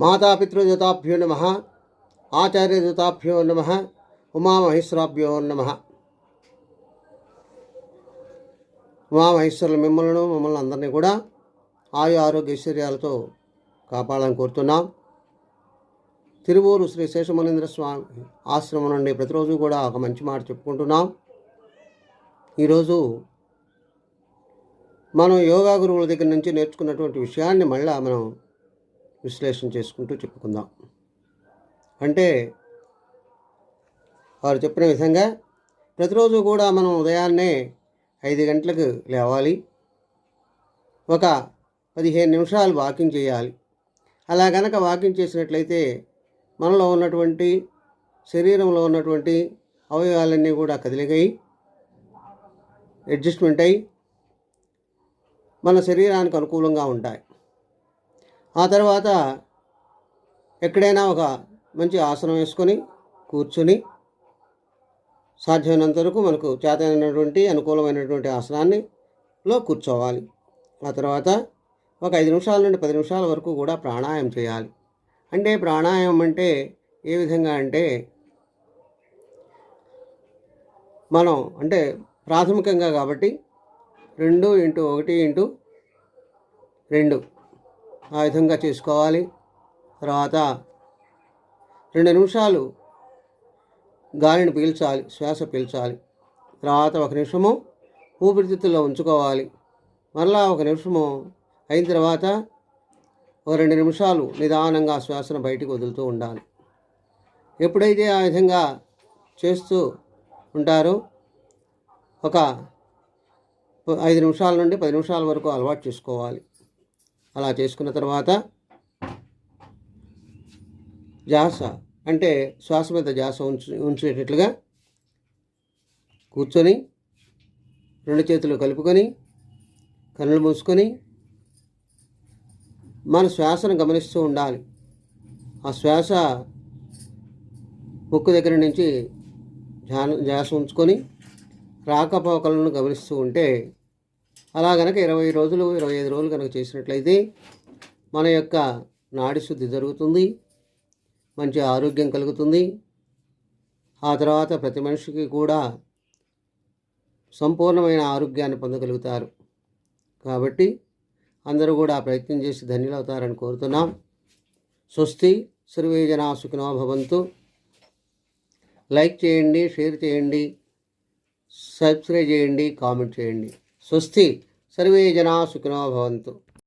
మాతాపితృజతాభ్యో నమ ఆచార్యజతాభ్యో నమ ఉమామహేశ్వరాభ్యో నమ. ఉమామహేశ్వరుల మిమ్మల్ని మమ్మల్ని అందరినీ కూడా ఆయు ఆరోగ్య ఐశ్వర్యాలతో కాపాడాలని కోరుతున్నాం. తిరువూరు శ్రీ శేషమనేంద్ర స్వామి ఆశ్రమం నుండి ప్రతిరోజు కూడా ఒక మంచి మాట చెప్పుకుంటున్నాం. ఈరోజు మనం యోగా గురువుల దగ్గర నుంచి నేర్చుకున్నటువంటి విషయాన్ని మళ్ళా మనం విశ్లేషణ చేసుకుంటూ చెప్పుకుందాం. అంటే వారు చెప్పిన విధంగా ప్రతిరోజు కూడా మనం ఉదయాన్నే ఐదు గంటలకు లేవాలి. ఒక పదిహేను నిమిషాలు వాకింగ్ చేయాలి. అలా గనక వాకింగ్ చేసినట్లయితే మనలో ఉన్నటువంటి శరీరంలో ఉన్నటువంటి అవయవాలన్నీ కూడా కదిలిగాయి అడ్జస్ట్మెంట్ అయ్యి మన శరీరానికి అనుకూలంగా ఉంటాయి. ఆ తర్వాత ఎక్కడైనా ఒక మంచి ఆసనం వేసుకొని కూర్చుని సాధ్యమైనంత వరకు మనకు చేతనైనటువంటి అనుకూలమైనటువంటి ఆసనాన్ని లో కూర్చోవాలి. ఆ తర్వాత ఒక ఐదు నిమిషాల నుండి పది నిమిషాల వరకు కూడా ప్రాణాయామం చేయాలి. అంటే ప్రాణాయామం అంటే ఏ విధంగా అంటే మనం అంటే ప్రాథమికంగా కాబట్టి రెండు ఇంటూ ఒకటి ఇంటూ రెండు ఆ విధంగా చేసుకోవాలి. తర్వాత రెండు నిమిషాలు గాలిని పీల్చాలి శ్వాస పీల్చాలి. తర్వాత ఒక నిమిషము ఊపిరితిత్తుల్లో ఉంచుకోవాలి. మరలా ఒక నిమిషము అయిన తర్వాత ఒక రెండు నిమిషాలు నిదానంగా శ్వాసను బయటికి వదులుతూ ఉండాలి. ఎప్పుడైతే ఆ విధంగా చేస్తూ ఉంటారో ఒక ఐదు నిమిషాల నుండి పది నిమిషాల వరకు అలవాటు చేసుకోవాలి. అలా చేసుకున్న తర్వాత జాస అంటే శ్వాస మీద జాస ఉంచు ఉంచేటట్లుగా కూర్చొని రెండు చేతులు కలుపుకొని కన్నులు మూసుకొని మన శ్వాసను గమనిస్తూ ఉండాలి. ఆ శ్వాస ముక్కు దగ్గర నుంచి ధ్యాన ధ్యాస ఉంచుకొని రాకపోకలను గమనిస్తూ ఉంటే అలా గనక ఇరవై రోజులు ఇరవై ఐదు రోజులు కనుక చేసినట్లయితే మన యొక్క నాడి శుద్ధి జరుగుతుంది మంచి ఆరోగ్యం కలుగుతుంది. ఆ తర్వాత ప్రతి మనిషికి కూడా సంపూర్ణమైన ఆరోగ్యాన్ని పొందగలుగుతారు. కాబట్టి అందరూ కూడా ప్రయత్నం చేసి ధన్యులవుతారని కోరుతున్నాం. స్వస్తి సర్వే జనా సుఖినో భవంతు. లైక్ చేయండి షేర్ చేయండి సబ్స్క్రైబ్ చేయండి కామెంట్ చేయండి. స్వస్తి సర్వే జనా సుఖినో భవంతు